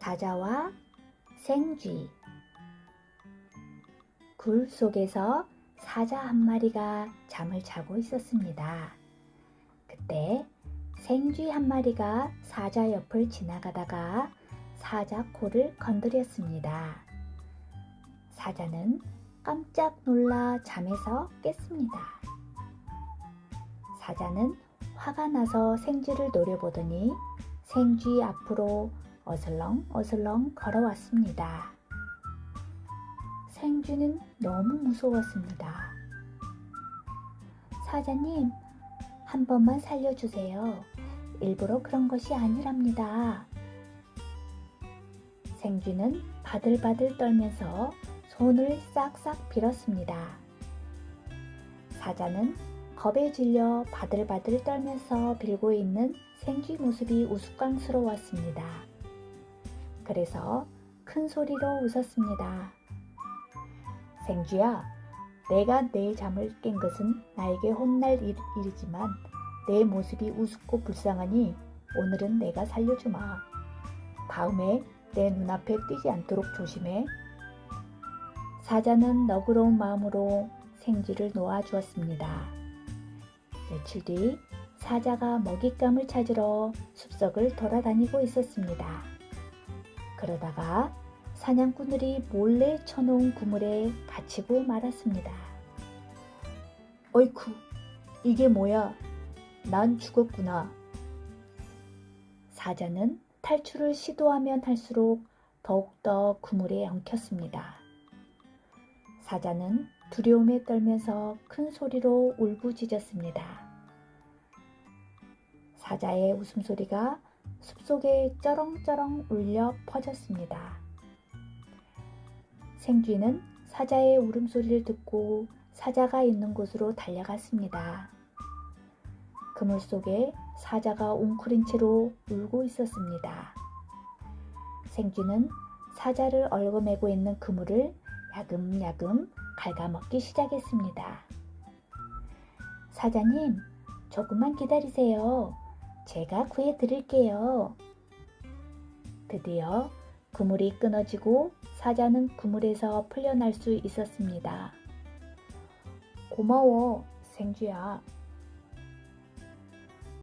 사자와 생쥐 굴 속에서 사자 한 마리가 잠을 자고 있었습니다. 그때 생쥐 한 마리가 사자 옆을 지나가다가 사자 코를 건드렸습니다. 사자는 깜짝 놀라 잠에서 깼습니다. 사자는 화가 나서 생쥐를 노려보더니 생쥐 앞으로 어슬렁 어슬렁 걸어왔습니다. 생쥐는 너무 무서웠습니다. 사자님, 한 번만 살려주세요. 일부러 그런 것이 아니랍니다. 생쥐는 바들바들 떨면서 손을 싹싹 빌었습니다. 사자는 겁에 질려 바들바들 떨면서 빌고 있는 생쥐 모습이 우스꽝스러웠습니다. 그래서 큰 소리로 웃었습니다. 생쥐야, 내가 내 잠을 깬 것은 나에게 혼날 일, 일이지만 내 모습이 우습고 불쌍하니 오늘은 내가 살려주마. 다음에 내 눈앞에 띄지 않도록 조심해. 사자는 너그러운 마음으로 생쥐를 놓아주었습니다. 며칠 뒤 사자가 먹잇감을 찾으러 숲속을 돌아다니고 있었습니다. 그러다가 사냥꾼들이 몰래 쳐놓은 그물에 갇히고 말았습니다. 어이쿠, 이게 뭐야? 난 죽었구나. 사자는 탈출을 시도하면 할수록 더욱더 그물에 엉켰습니다. 사자는 두려움에 떨면서 큰 소리로 울부짖었습니다. 사자의 웃음소리가 숲속에 쩌렁쩌렁 울려 퍼졌습니다. 생쥐는 사자의 울음소리를 듣고 사자가 있는 곳으로 달려갔습니다. 그물 속에 사자가 웅크린 채로 울고 있었습니다. 생쥐는 사자를 얽어매고 있는 그물을 야금야금 갉아먹기 시작했습니다. 사자님, 조금만 기다리세요. 제가 구해 드릴게요. 드디어 그물이 끊어지고 사자는 그물에서 풀려날 수 있었습니다. 고마워, 생쥐야.